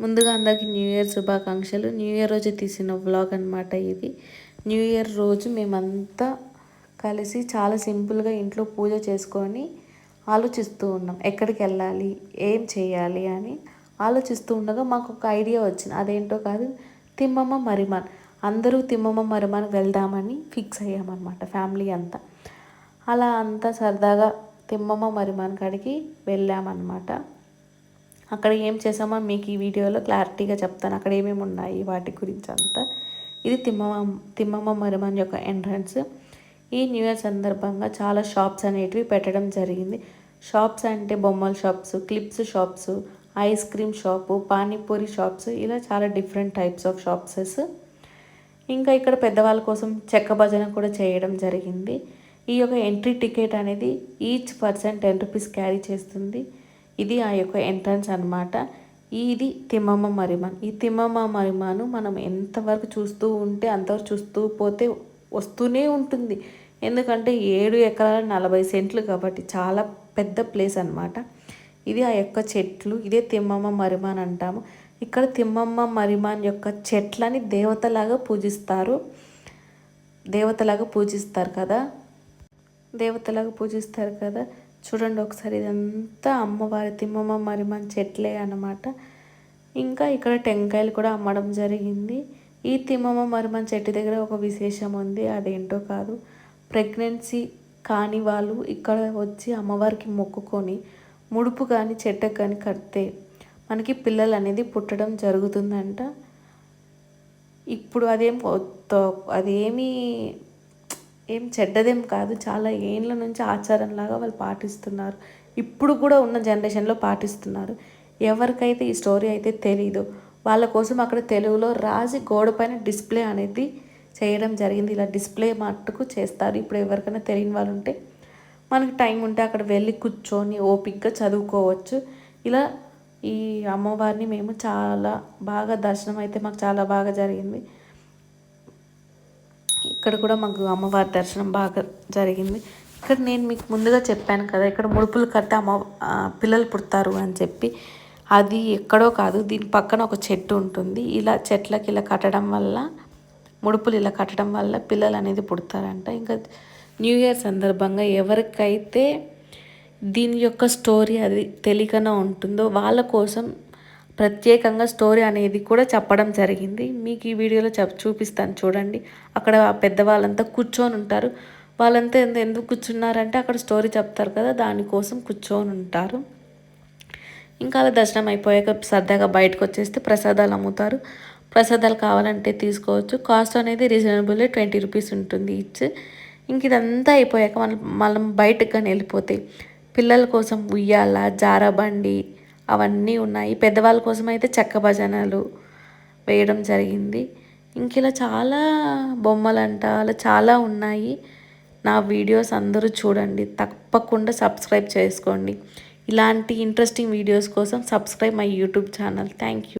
ముందుగా అందరికీ new year శుభాకాంక్షలు. న్యూ ఇయర్ రోజు తీసిన వ్లాగ్ అనమాట ఇది. న్యూ ఇయర్ రోజు మేమంతా కలిసి చాలా సింపుల్గా ఇంట్లో పూజ చేసుకొని ఆలోచిస్తూ ఉన్నాం. ఎక్కడికి వెళ్ళాలి? ఏం చేయాలి? అని ఆలోచిస్తూ ఉండగా మాకు ఒక ఐడియా వచ్చింది. అదేంటో కాదు తిమ్మమ్మ మరిమాన్. అందరూ తిమ్మమ్మ మరిమాన్ వెళ్దామని ఫిక్స్ అయ్యామన్నమాట ఫ్యామిలీ అంతా. అలా అంతా సరదాగా తిమ్మమ్మ మరిమాన్ కాడికి వెళ్ళామన్నమాట. అక్కడ ఏం చేసామో మీకు ఈ వీడియోలో క్లారిటీగా చెప్తాను. అక్కడ ఏమేమి ఉన్నాయి వాటి గురించి అంతా. ఇది తిమ్మమ్మ తిమ్మమ్మ మరుమన్ యొక్క ఎంట్రన్స్. ఈ న్యూ ఇయర్ సందర్భంగా చాలా షాప్స్ అనేటివి పెట్టడం జరిగింది. షాప్స్ అంటే బొమ్మల shops clips shops ice cream shop panipuri shops ఇలా చాలా డిఫరెంట్ టైప్స్ ఆఫ్ షాప్సెస్. ఇంకా ఇక్కడ పెద్దవాళ్ళ కోసం చెక్క భజన కూడా చేయడం జరిగింది. ఈ యొక్క ఎంట్రీ టికెట్ అనేది each person ten rupees carry చేస్తుంది. ఇది ఆ యొక్క ఎంట్రన్స్ అనమాట ఇది తిమ్మమ్మ మరిమాన్ ఈ తిమ్మమ్మ మరిమాను మనం ఎంతవరకు చూస్తూ ఉంటే అంతవరకు చూస్తూ పోతే వస్తూనే ఉంటుంది. ఎందుకంటే ఏడు ఎకరాల నలభై సెంట్లు కాబట్టి చాలా పెద్ద ప్లేస్ అనమాట ఇది ఆ యొక్క చెట్లు ఇదే తిమ్మమ్మ మరిమాన్ అంటాము. ఇక్కడ తిమ్మమ్మ మరిమాన్ యొక్క చెట్లని దేవతలాగా పూజిస్తారు. దేవతలాగా పూజిస్తారు కదా. దేవతలాగా పూజిస్తారు కదా. చూడండి ఒకసారి ఇదంతా అమ్మవారి తిమ్మమ్మ మరిమన్ చెట్లే అనమాట ఇంకా ఇక్కడ టెంకాయలు కూడా అమ్మడం జరిగింది. ఈ తిమ్మమ్మ మరిమన్ చెట్టు దగ్గర ఒక విశేషం ఉంది అదేంటో కాదు. ప్రెగ్నెన్సీ కాని వాళ్ళు ఇక్కడ వచ్చి అమ్మవారికి మొక్కుకొని ముడుపు కానీ చెట్టకు కానీ కడితే మనకి పిల్లలు అనేది పుట్టడం జరుగుతుందంట. ఇప్పుడు అదేం అదేమీ ఏం చెడ్డదేం కాదు. చాలా ఏళ్ళ నుంచి ఆచారంలాగా వాళ్ళు పాటిస్తున్నారు. ఇప్పుడు కూడా ఉన్న జనరేషన్లో పాటిస్తున్నారు. ఎవరికైతే ఈ స్టోరీ అయితే తెలీదు వాళ్ళ కోసం అక్కడ తెలుగులో రాసి గోడపైన డిస్ప్లే అనేది చేయడం జరిగింది. ఇలా డిస్ప్లే మట్టుకు చేస్తారు. ఇప్పుడు ఎవరికైనా తెలియని వాళ్ళు ఉంటే మనకి టైం ఉంటే అక్కడ వెళ్ళి కూర్చొని ఓపిక్గా చదువుకోవచ్చు. ఇలా ఈ అమ్మవారిని మేము చాలా బాగా దర్శనం అయితే మాకు చాలా బాగా జరిగింది. ఇక్కడ కూడా మాకు అమ్మవారి దర్శనం బాగా జరిగింది. ఇక్కడ నేను మీకు ముందుగా చెప్పాను కదా ఇక్కడ ముడుపులు కట్టి అమ్మ పిల్లలు పుడతారు అని చెప్పి. అది ఎక్కడో కాదు దీని పక్కన ఒక చెట్టు ఉంటుంది. ఇలా చెట్లకి ఇలా కట్టడం వల్ల ముడుపులు ఇలా కట్టడం వల్ల పిల్లలు అనేది పుడతారంట. ఇంకా న్యూ ఇయర్ సందర్భంగా ఎవరికైతే దీని యొక్క స్టోరీ అది తెలియకనే ఉంటుందో వాళ్ళ కోసం ప్రత్యేకంగా స్టోరీ అనేది కూడా చెప్పడం జరిగింది. మీకు ఈ వీడియోలో చెప్ చూపిస్తాను చూడండి. అక్కడ పెద్దవాళ్ళంతా కూర్చొని ఉంటారు. వాళ్ళంతా ఎందుకు కూర్చున్నారంటే అక్కడ స్టోరీ చెప్తారు కదా దానికోసం కూర్చొని ఉంటారు. ఇంకా అలా దర్శనం అయిపోయాక సరదాగా బయటకు వచ్చేస్తే ప్రసాదాలు అమ్ముతారు. ప్రసాదాలు కావాలంటే తీసుకోవచ్చు. కాస్ట్ అనేది రీజనబుల్ ట్వంటీ రూపీస్ ఉంటుంది ఇచ్ ఇంక ఇదంతా అయిపోయాక మనం మనం బయటకు కానీ వెళ్ళిపోతే పిల్లల కోసం ఉయ్యాల జారబండి అవన్నీ ఉన్నాయి. పెద్దవాళ్ళ కోసం అయితే చెక్క భజనలు వేయడం జరిగింది. ఇంక ఇలా చాలా బొమ్మలంట అలా చాలా ఉన్నాయి. నా వీడియోస్ అందరూ చూడండి. తప్పకుండా సబ్స్క్రైబ్ చేసుకోండి. ఇలాంటి ఇంట్రెస్టింగ్ వీడియోస్ కోసం subscribe my YouTube channel. Thank you.